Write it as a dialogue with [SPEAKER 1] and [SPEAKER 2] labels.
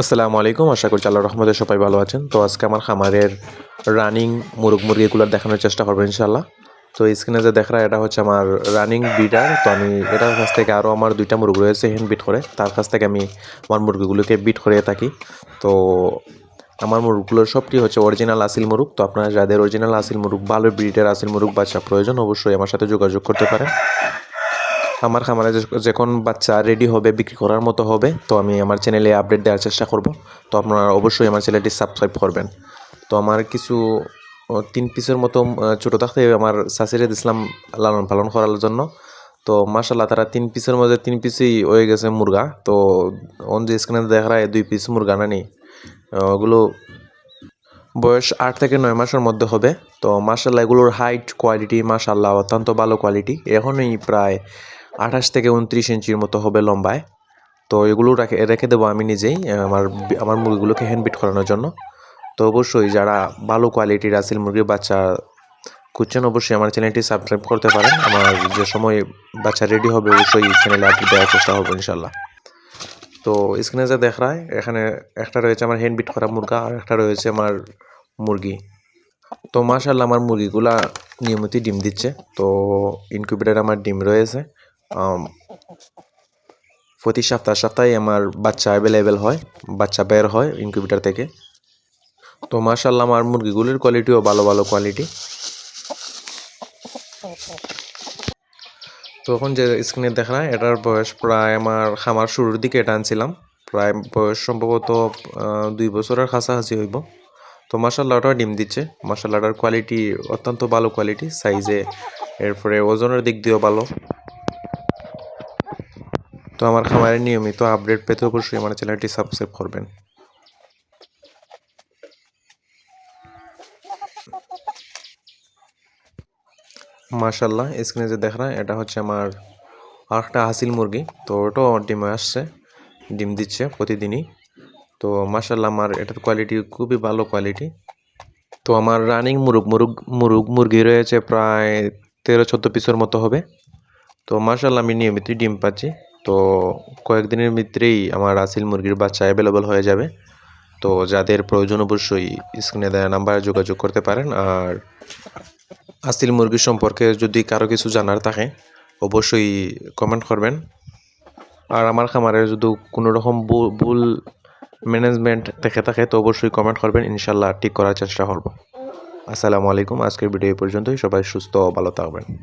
[SPEAKER 1] আসসালামু আলাইকুম, আশা করছি আল্লাহ রহমতে সবাই ভালো আছেন। তো আজকে আমার খামারের রানিং মুরগ মুরগিগুলো দেখানোর চেষ্টা করব ইনশাল্লাহ তো স্ক্রিনে যে দেখা এটা হচ্ছে আমার রানিং বিডার তো আমি এটার কাছ থেকে আরও আমার দুইটা মুরগ রয়েছে হ্যান্ড বিট করে। তার কাছ থেকে আমি আমার মুরগিগুলোকে বিট করে থাকি। তো আমার মুরগগুলোর সবটি হচ্ছে অরিজিনাল আসিল মুরগ। তো আপনারা যাদের অরিজিনাল আসিল মুরগ, ভালো ব্রিডের আসিল মুরগ বাচ্চা প্রয়োজন, অবশ্যই আমার সাথে যোগাযোগ করতে পারেন। আমার খামারে যখন বাচ্চা রেডি হবে, বিক্রি করার মতো হবে, তো আমি আমার চ্যানেলে আপডেট দেওয়ার চেষ্টা করব। তো আপনারা অবশ্যই আমার চ্যানেলটি সাবস্ক্রাইব করবেন। তো আমার কিছু তিন পিসের মতো ছোটো থাকতে আমার শাশুড়ি দিছিলাম লালন পালন করার জন্য। তো মাসাল্লাহ তারা তিন পিসের মধ্যে তিন পিসই হয়ে গেছে মুরগা। তো অন যে স্ক্রিনে দেখা যায় দুই পিস মুরগা না নেই ওগুলো বয়স আট থেকে নয় মাসের মধ্যে হবে। তো মাসাল্লাহ এগুলোর হাইট কোয়ালিটি মাসাল্লাহ অত্যন্ত ভালো কোয়ালিটি এখনই প্রায় আঠাশ থেকে উনত্রিশ ইঞ্চির মতো হবে লম্বায়। তো এগুলো রেখে রেখে দেবো আমি নিজেই আমার আমার মুরগিগুলোকে হ্যান্ড বিট করানোর জন্য। তো অবশ্যই যারা ভালো কোয়ালিটির আসিল মুরগির বাচ্চা খুঁজছেন, অবশ্যই আমার চ্যানেলটি সাবস্ক্রাইব করতে পারেন। আমার যে সময় বাচ্চা রেডি হবে, অবশ্যই চ্যানেলে আপডেট দেওয়ার চেষ্টা হবে ইনশাল্লাহ তো স্ক্রিনে যা দেখ এখানে একটা রয়েছে আমার হ্যান্ড বিট করা মুরগা আর একটা রয়েছে আমার মুরগি। তো মাশাল্লাহ আমার মুরগিগুলা নিয়মিত ডিম দিচ্ছে। তো ইনকিউবেটার আমার ডিম রয়েছে। প্রতি সপ্তাহ সপ্তাহে আমার বাচ্চা অ্যাভেলেবেল হয়, বাচ্চা বের হয় ইনকিউবেটার থেকে। তো মাশাল্লাহ আমার মুরগিগুলির কোয়ালিটিও ভালো ভালো কোয়ালিটি তখন যে স্ক্রিনে দেখা এটার বয়স প্রায় আমার, খামার শুরুর দিকে এটা আনছিলাম। প্রায় বয়স সম্ভবত দুই বছরের কাছাকাছি হইব। তো মাসাল্লাহ ওটাও ডিম দিচ্ছে। মাসাল্লাহটার কোয়ালিটি অত্যন্ত ভালো কোয়ালিটি সাইজে এরপরে ওজনের দিক দিয়েও ভালো। তো আমার খামারের নিয়মিত আপডেট পেতে অবশ্যই আমার চ্যানেলটি সাবস্ক্রাইব করবেন। মাশাল্লাহ স্ক্রিনে যে দেখ এটা হচ্ছে আমার আরেকটা হাসিল মুরগি। তো ওটাও আমার ডিমে আসছে, ডিম দিচ্ছে প্রতিদিনই। তো মাশাল্লাহ আমার এটার কোয়ালিটি খুবই ভালো কোয়ালিটি তো আমার রানিং মুরগ মুরগ মুরগ মুরগি রয়েছে প্রায় তেরো চোদ্দ পিসের মতো হবে। তো মাশাল্লাহ আমি নিয়মিতই ডিম পাচ্ছি। তো কয়েকদিনের ভিতরেই আমার আসিল মুরগির বাচ্চা অ্যাভেলেবল হয়ে যাবে। তো যাদের প্রয়োজন অবশ্যই স্ক্রিনে দেওয়া নাম্বারে যোগাযোগ করতে পারেন। আর আসিল মুরগি সম্পর্কে যদি কারও কিছু জানার থাকে, অবশ্যই কমেন্ট করবেন। আর আমার খামারে যদি কোনো রকম ভুল- ভুল ম্যানেজমেন্ট দেখে থাকে, তো অবশ্যই কমেন্ট করবেন। ইনশাল্লাহ ঠিক করার চেষ্টা করব। আসসালামু আলাইকুম। আজকের ভিডিও পর্যন্তই। সবাই সুস্থ ও ভালো থাকবেন।